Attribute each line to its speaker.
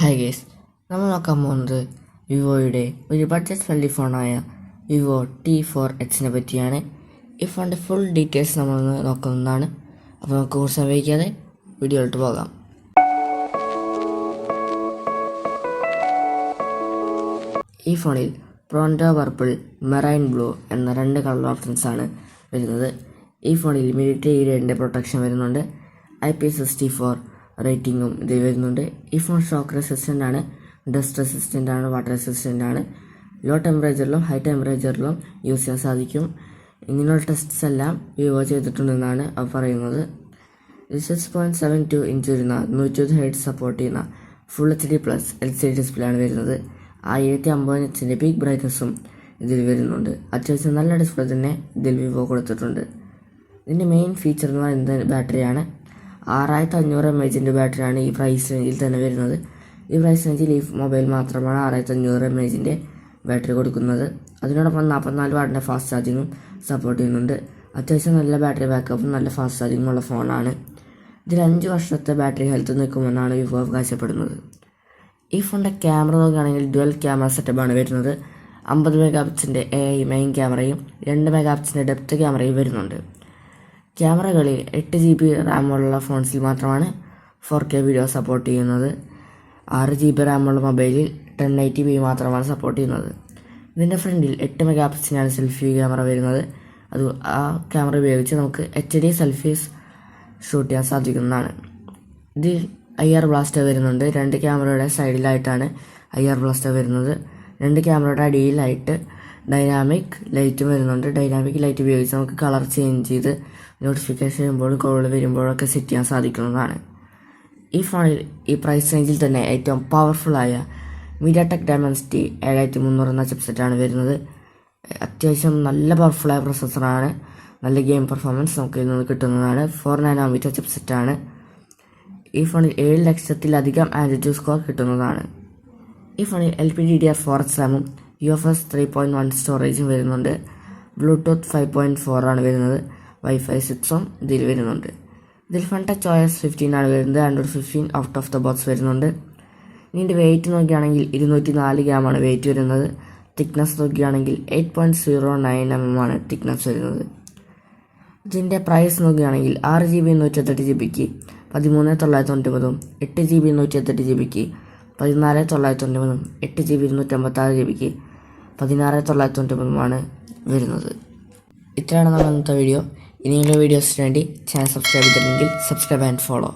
Speaker 1: Hi guys നമ്മൾ നോക്കാൻ പോകുന്നത് വിവോയുടെ ഒരു ബഡ്ജറ്റ് ഫ്രണ്ട്ലി ഫോണായ വിവോ ടി ഫോർ എക്സിനെ പറ്റിയാണ്. ഈ ഫോണിന്റെ ഫുൾ ഡീറ്റെയിൽസ് നമ്മളൊന്ന് നോക്കുന്നതാണ്. അപ്പോൾ നമുക്ക് കുറച്ച് സമയിക്കാതെ വീഡിയോയിലോട്ട് പോകാം. ഈ ഫോണിൽ പ്രോണ്ടോ പർപ്പിൾ മെറൈൻ ബ്ലൂ എന്ന രണ്ട് കളർ ഓപ്ഷൻസ് ആണ് വരുന്നത്. ഈ ഫോണിൽ മിലിറ്ററി ഏരിയന്റെ പ്രൊട്ടക്ഷൻ വരുന്നുണ്ട്. ഐ പി സിക്സ്റ്റി ഫോർ റേറ്റിംഗും ഇതിൽ വരുന്നുണ്ട്. ഈ ഫോൺ ഷോക്ക് റെസിസ്റ്റന്റ് ആണ് ഡസ്റ്റ് റെസിസ്റ്റന്റ് ആണ് വാട്ടർ റെസിസ്റ്റന്റ് ആണ്. ലോ ടെമ്പറേച്ചറിലും ഹൈ ടെമ്പറേച്ചറിലും യൂസ് ചെയ്യാൻ സാധിക്കും. ഇങ്ങനെയുള്ള ടെസ്റ്റ്സ് എല്ലാം വിവോ ചെയ്തിട്ടുണ്ടെന്നാണ് അവർ പറയുന്നത്. Six point seven two inch വരുന്ന നൂറ്റി ഹെഡ് സപ്പോർട്ട് ചെയ്യുന്ന full H D plus L C D display ആണ് വരുന്നത്. ആയിരത്തി അമ്പത് ഇഞ്ചിന്റെ പീക്ക് ബ്രൈറ്റ്നസ്സും ഇതിൽ വരുന്നുണ്ട്. അത്യാവശ്യം നല്ല ഡിസ്പ്ലേ തന്നെ ഇതിൽ വിവോ കൊടുത്തിട്ടുണ്ട്. ഇതിന്റെ മെയിൻ ഫീച്ചർ എന്ന് പറയുന്നത് ബാറ്ററിയാണ് ആറായിരത്തി അഞ്ഞൂറ് എം എച്ചിന്റെ ബാറ്ററിയാണ് ഈ പ്രൈസ് റേഞ്ചിൽ തന്നെ വരുന്നത്. ഈ പ്രൈസ് റേഞ്ചിൽ ഈ മൊബൈൽ മാത്രമാണ് ആറായിരത്തി അഞ്ഞൂറ് എം എച്ചിന്റെ ബാറ്ററി കൊടുക്കുന്നത്. അതിനോടൊപ്പം നാൽപ്പത്തിനാല് വാട്ടിന്റെ ഫാസ്റ്റ് ചാർജിങ്ങും സപ്പോർട്ട് ചെയ്യുന്നുണ്ട്. അത്യാവശ്യം നല്ല ബാറ്ററി ബാക്കപ്പും നല്ല ഫാസ്റ്റ് ചാർജിങ്ങും ഉള്ള ഫോണാണ് ഇതിൽ അഞ്ച് വർഷത്തെ ബാറ്ററി ഹെൽത്ത് നിൽക്കുമെന്നാണ് വിവോ അവകാശപ്പെടുന്നത്. ഈ ഫോണിന്റെ ക്യാമറ നോക്കുകയാണെങ്കിൽ ഡുവൽ ക്യാമറ സെറ്റപ്പാണ് വരുന്നത്. അമ്പത് മെഗാ പിക്സിന്റെ എ മെയിൻ ക്യാമറയും രണ്ട് മെഗാ പിക്സിന്റെ ഡെപ്ത് ക്യാമറയും വരുന്നുണ്ട്. ക്യാമറകളിൽ എട്ട് ജി ബി റാമുള്ള ഫോൺസിൽ മാത്രമാണ് ഫോർ കെ വീഡിയോ സപ്പോർട്ട് ചെയ്യുന്നത്. ആറ് ജി ബി റാമുള്ള മൊബൈലിൽ ടെൻ എയ്റ്റി ബി മാത്രമാണ് സപ്പോർട്ട് ചെയ്യുന്നത്. ഇതിന്റെ ഫ്രണ്ടിൽ എട്ട് മെഗാ പിക്സലാണ് സെൽഫി ക്യാമറ വരുന്നത്. അത് ആ ക്യാമറ ഉപയോഗിച്ച് നമുക്ക് എച്ച് ഡി സെൽഫീസ് ഷൂട്ട് ചെയ്യാൻ സാധിക്കുന്നതാണ്. ഇതിൽ ഐ ആർ ബ്ലാസ്റ്റർ വരുന്നുണ്ട്. രണ്ട് ക്യാമറയുടെ സൈഡിലായിട്ടാണ് ഐ ആർ ബ്ലാസ്റ്റർ വരുന്നത്. രണ്ട് ക്യാമറയുടെ അടിയിലായിട്ട് ഡൈനാമിക് ലൈറ്റ് വരുന്നുണ്ട്. ഡൈനാമിക് ലൈറ്റ് ഉപയോഗിച്ച് നമുക്ക് കളർ ചേഞ്ച് ചെയ്ത് നോട്ടിഫിക്കേഷൻ വരുമ്പോൾ കോൾ വരുമ്പോഴൊക്കെ സെറ്റ് ചെയ്യാൻ സാധിക്കുന്നതാണ്. ഈ ഫോണിൽ ഈ പ്രൈസ് റേഞ്ചിൽ തന്നെ ഏറ്റവും പവർഫുള്ളായ മീഡിയ ടെക് ഡയമൻസിറ്റി ഏഴായിരത്തി മുന്നൂറ് എന്ന ചിപ്സെറ്റാണ് വരുന്നത്. അത്യാവശ്യം നല്ല പവർഫുള്ളായ പ്രൊസസ്സറാണ് നല്ല ഗെയിം പെർഫോമൻസ് നമുക്ക് ഇതിൽ നിന്ന് കിട്ടുന്നതാണ്. ഫോർ നാനോമീറ്റർ ചിപ്സെറ്റാണ് ഈ ഫോണിൽ ഏഴ് ലക്ഷത്തിലധികം ആൻഡ്രോയിഡ് സ്കോർ കിട്ടുന്നതാണ്. ഈ ഫോണിൽ L P D D R four റാമും U F S three point one സ്റ്റോറേജും വരുന്നുണ്ട്. ബ്ലൂടൂത്ത് ഫൈവ് പോയിന്റ് ഫോർ ആണ് വരുന്നത്. വൈഫൈ സിക്സും ഇതിൽ വരുന്നുണ്ട്. ഇതിൽ ഫണ്ട ഒ ഫിഫ്റ്റീൻ ആണ് വരുന്നത്. Android fifteen out of the box വരുന്നുണ്ട്. ഇതിന്റെ വെയിറ്റ് നോക്കുകയാണെങ്കിൽ ഇരുന്നൂറ്റി നാല് ഗ്രാമാണ് വെയിറ്റ് വരുന്നത്. തിക്നെസ് നോക്കുകയാണെങ്കിൽ eight point zero nine M M ആണ് തിക്നെസ് വരുന്നത്. ഇതിന്റെ പ്രൈസ് നോക്കുകയാണെങ്കിൽ ആറ് ജി ബി നൂറ്റെട്ട് ജി ബിക്ക് പതിമൂന്ന് തൊള്ളായിരത്തി തൊണ്ണൂറ്റൊമ്പതും എട്ട് ജി ബി നൂറ്റിയെട്ട് ജി ബിക്ക് പതിനാല് തൊള്ളായിരത്തി തൊണ്ണൂറ്റൊമ്പതും എട്ട് ജി ബി ഇരുന്നൂറ്റമ്പത്താറ് ജി ബിക്ക് പതിനാറ് തൊള്ളായിരത്തി തൊണ്ണൂറ്റൊമ്പതുമാണ് വരുന്നത്. ഇത്രയാണ് നമ്മൾ ഇന്നത്തെ വീഡിയോ ഇനിയുള്ള വീഡിയോസിന് വേണ്ടി ചാനൽ സബ്സ്ക്രൈബ് ചെയ്തിട്ടുണ്ടെങ്കിൽ സബ്സ്ക്രൈബ് ആൻഡ് ഫോളോ